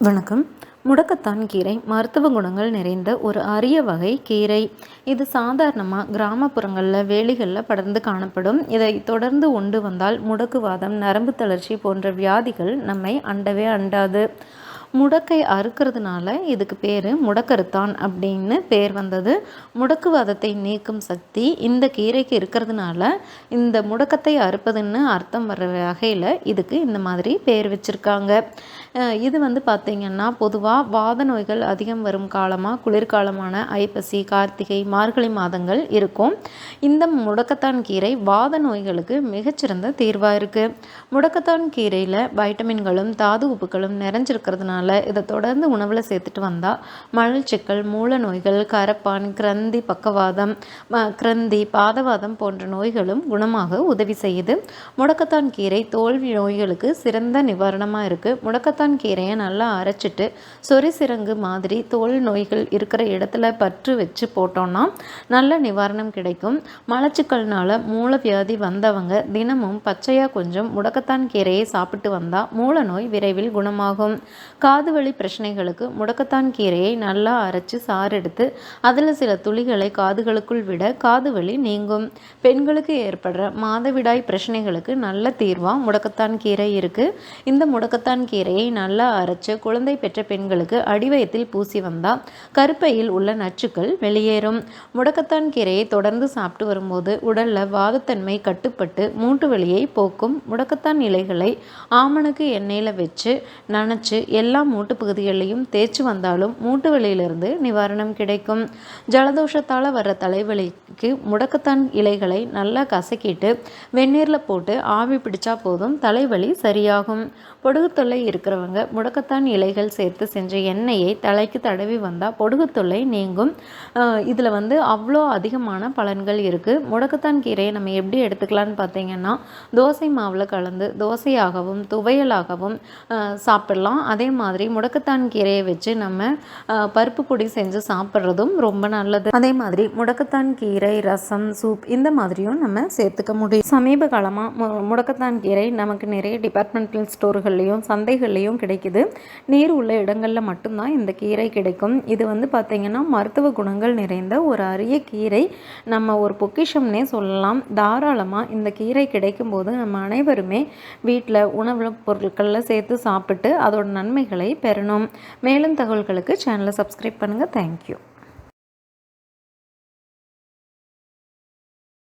வணக்கம். முடக்கத்தான் கீரை மருத்துவ குணங்கள் நிறைந்த ஒரு அரிய வகை கீரை. இது சாதாரணமாக கிராமப்புறங்களில் வேலிகளில் படர்ந்து காணப்படும். இதை தொடர்ந்து உண்டு வந்தால் முடக்குவாதம் நரம்பு தளர்ச்சி போன்ற வியாதிகள் நம்மை அண்டவே அண்டாது. முடக்கை அறுக்கிறதுனால இதுக்கு பேர் முடக்கருத்தான் அப்படின்னு பேர் வந்தது. முடக்குவாதத்தை நீக்கும் சக்தி இந்த கீரைக்கு இருக்கிறதுனால இந்த முடக்கத்தை அறுப்பதுன்னு அர்த்தம் வர்ற வகையில் இதுக்கு இந்த மாதிரி பேர் வச்சுருக்காங்க. இது வந்து பார்த்திங்கன்னா பொதுவாக வாத நோய்கள் அதிகம் வரும் காலமாக குளிர்காலமான ஐப்பசி கார்த்திகை மார்கழி மாதங்கள் இருக்கும். இந்த முடக்கத்தான் கீரை வாத நோய்களுக்கு மிகச்சிறந்த தீர்வாக இருக்குது முடக்கத்தான் கீரையில் வைட்டமின்களும் தாது உப்புகளும் நிறைஞ்சிருக்கிறதுனால இதை தொடர்ந்து உணவில் சேர்த்துட்டு வந்தால் மலச்சிக்கல் மூல நோய்கள் கரப்பான் கிரந்தி பக்கவாதம் கிரந்தி பாதவாதம் போன்ற நோய்களும் குணமாக உதவி செய்யுது. முடக்கத்தான் கீரை தோல்வி நோய்களுக்கு சிறந்த நிவாரணமாக இருக்குது முடக்கத்தான் முடக்கத்தான் கீரையை நல்லா அரைச்சிட்டு சொரி சிறங்கு மாதிரி தோல் நோய்கள் இருக்கிற இடத்துல பற்று வச்சு போட்டோம்னா நல்ல நிவாரணம் கிடைக்கும். மலச்சிக்கல்னால மூலவியாதி வந்தவங்க தினமும் பச்சையாக கொஞ்சம் முடக்கத்தான் கீரையை சாப்பிட்டு வந்தால் மூல நோய் விரைவில் குணமாகும். காது வலி பிரச்சனைகளுக்கு முடக்கத்தான் கீரையை நல்லா அரைச்சி சாறு எடுத்து அதில் சில துளிகளை காதுகளுக்குள் விட காது வலி நீங்கும். பெண்களுக்கு ஏற்படுற மாதவிடாய் பிரச்சனைகளுக்கு நல்ல தீர்வாக முடக்கத்தான் கீரை இருக்குது இந்த முடக்கத்தான் கீரையை நல்லா அரைச்சு குழந்தை பெற்ற பெண்களுக்கு அடிவயத்தில் பூசி வந்தால் கருப்பையில் உள்ள நச்சுக்கள் வெளியேறும். முடக்கத்தான் கீரையை தொடர்ந்து சாப்பிட்டு வரும்போது உடலில் வாதத்தன்மை கட்டுப்பட்டு மூட்டு வலியை போக்கும். முடக்கத்தான் இலைகளை ஆமணக்கு எண்ணெயில் வச்சு நனைச்சு எல்லா மூட்டு பகுதிகளையும் தேய்ச்சி வந்தாலும் மூட்டு வலியிலிருந்து நிவாரணம் கிடைக்கும். ஜலதோஷத்தால் வர தலைவலிக்கு முடக்கத்தான் இலைகளை நல்லா கசக்கிட்டு வெந்நீரில் போட்டு ஆவி பிடிச்சா போதும் தலைவலி சரியாகும். பொடுகு தொல்லை இருக்கிறவங்க இருக்கிறவங்க முடக்கத்தான் இலைகள் சேர்த்து செஞ்ச எண்ணெயை தலைக்கு தடவி வந்தால் பொடுகுத்தொல்லை நீங்கும். இதில் வந்து அவ்வளோ அதிகமான பலன்கள் இருக்குது முடக்கத்தான் கீரையை நம்ம எப்படி எடுத்துக்கலான்னு பார்த்தீங்கன்னா தோசை மாவில் கலந்து தோசையாகவும் துவையலாகவும் சாப்பிடலாம். அதே மாதிரி முடக்கத்தான் கீரையை வச்சு நம்ம பருப்பு பொடி செஞ்சு சாப்பிட்றதும் ரொம்ப நல்லது. அதே மாதிரி முடக்கத்தான் கீரை ரசம் சூப் இந்த மாதிரியும் நம்ம சேர்த்துக்க முடியும். சமீப காலமாக முடக்கத்தான் கீரை நமக்கு நிறைய டிபார்ட்மெண்டல் ஸ்டோர்கள்லேயும் சந்தைகள்லேயும் கீரையும் கிடைக்குது. நீர் உள்ள இடங்களில் மட்டும்தான் இந்த கீரை கிடைக்கும். இது வந்து பார்த்திங்கன்னா மருத்துவ குணங்கள் நிறைந்த ஒரு அரிய கீரை. நம்ம ஒரு பொக்கிஷம்னே சொல்லலாம். தாராளமாக இந்த கீரை கிடைக்கும் போது நம்ம அனைவருமே வீட்டில் உணவு பொருட்களில் சேர்த்து சாப்பிட்டு அதோட நன்மைகளை பெறணும். மேலும் தகவல்களுக்கு சேனலை சப்ஸ்கிரைப் பண்ணுங்கள் தேங்க்யூ